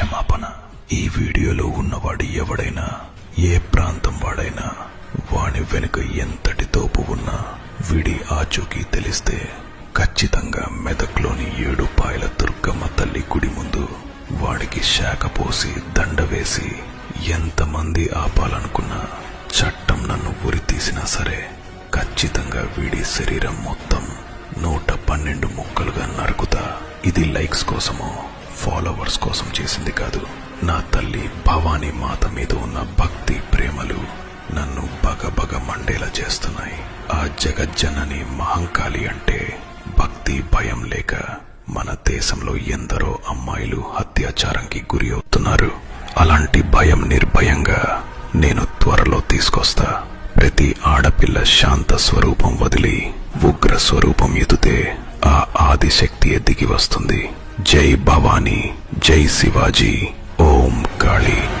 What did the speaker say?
క్షమాపణ. ఈ వీడియోలో ఉన్నవాడు ఎవడైనా ఏ ప్రాంతం వాడైనా వాని వెనుక ఎంతటి తోపు ఉన్నా విడి ఆచూకీ తెలిస్తే ఖచ్చితంగా మెదక్లోని ఏడు పాయల దుర్గమ్మ తల్లి గుడి ముందు వాడికి శాఖ పోసి దండ వేసి ఎంతమంది ఆపాలనుకున్నా చట్టం నన్ను ఉరి తీసినా సరే ఖచ్చితంగా వీడి శరీరం మొత్తం నూట పన్నెండు ముక్కలుగా నరుకుతా. ఇది లైక్స్ కోసమో ఫాలోవర్స్ కోసం చేసింది కాదు. నా తల్లి భవానీ మాత మీద ఉన్న భక్తి ప్రేమలు నన్ను బగబగ మండేలా చేస్తున్నాయి. ఆ జగజ్జనని మహంకాళి అంటే భక్తి భయం లేక మన దేశంలో ఎందరో అమ్మాయిలు అత్యాచారంకి గురి అవుతున్నారు. అలాంటి భయం నిర్భయంగా నేను త్వరలో తీసుకొస్తా. ప్రతి ఆడపిల్ల శాంత స్వరూపం వదిలి ఉగ్ర స్వరూపం ఎదుతే ఆ ఆదిశక్తి దిగి వస్తుంది. జై భవానీ జై శివాజీ. ఓం కాళీ.